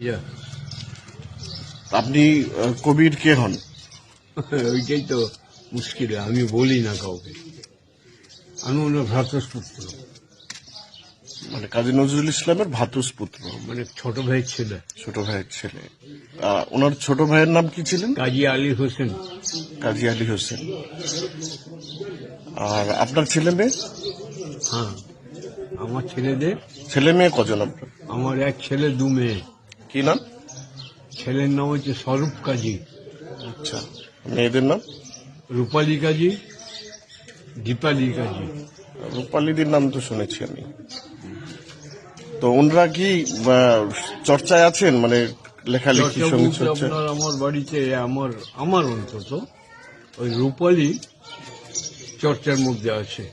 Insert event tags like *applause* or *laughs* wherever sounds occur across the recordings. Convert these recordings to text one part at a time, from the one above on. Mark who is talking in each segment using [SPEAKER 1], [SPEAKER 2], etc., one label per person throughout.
[SPEAKER 1] ইয়া
[SPEAKER 2] আপনি কবির কে হন? *laughs*
[SPEAKER 1] ওইটাই তো মুশকিল আমি বলি না কাউকে। আমি ওনার ভ্রাতস্পুত্র
[SPEAKER 2] মানে কাজী নজরুল ইসলামের ভাতুসপুত্র
[SPEAKER 1] মানে ছোট ভাইয়ের ছেলে।
[SPEAKER 2] ছোট ভাইয়ের ছেলে। ওনার ছোট ভাইয়ের নাম কি ছিলেন?
[SPEAKER 1] কাজী আলী হোসেন।
[SPEAKER 2] কাজী আলী হোসেন। আর আপনার ছেলে মেয়ে?
[SPEAKER 1] হ্যাঁ আমার ছেলেদের
[SPEAKER 2] ছেলে মেয়ে কজন আপনার?
[SPEAKER 1] আমার এক ছেলে দু মেয়ে।
[SPEAKER 2] কি নাম?
[SPEAKER 1] ছেলের নাম হচ্ছে স্বরূপ কাজী।
[SPEAKER 2] আচ্ছা মেয়েদের নাম?
[SPEAKER 1] রূপালী কাজী দীপালি কাজী।
[SPEAKER 2] রূপালীদের নাম তো শুনেছি আমি। তো ওনারা কি চর্চায় আছেন? মানে লেখালেখি
[SPEAKER 1] সংগীত
[SPEAKER 2] চর্চা
[SPEAKER 1] আমার বাড়িতে আমার আমার অন্তত ওই রূপালী চর্চার মধ্যে আছে।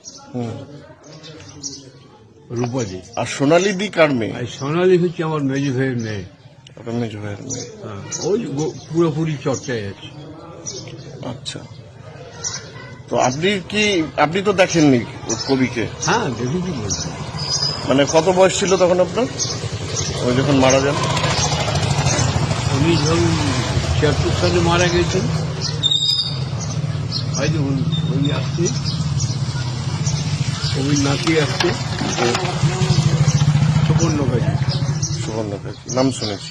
[SPEAKER 1] রূপালী।
[SPEAKER 2] আর সোনালী দি কার মেয়ে?
[SPEAKER 1] সোনালী হচ্ছে আমার মেজি ভাইয়ের মেয়ে।
[SPEAKER 2] ওটা মেজ মেয়ে
[SPEAKER 1] হ্যাঁ, ওই গো- পুরোপুরি চর্চায় আছে
[SPEAKER 2] আচ্ছা। তো আপনি কি আপনি তো দেখেননি ও কবিকে?
[SPEAKER 1] হ্যাঁ দেখেছি বলছি
[SPEAKER 2] মানে কত বয়স ছিল তখন আপনার? ওই যখন মারা যান?
[SPEAKER 1] উনি ধরুন ছিয়াত্তর সালে মারা গেছেন ওই দেখুন ওই আসছে। ওই নাতি আসছে। সুবর্ণ কাজী
[SPEAKER 2] সুবর্ণ কাজী নাম শুনেছি।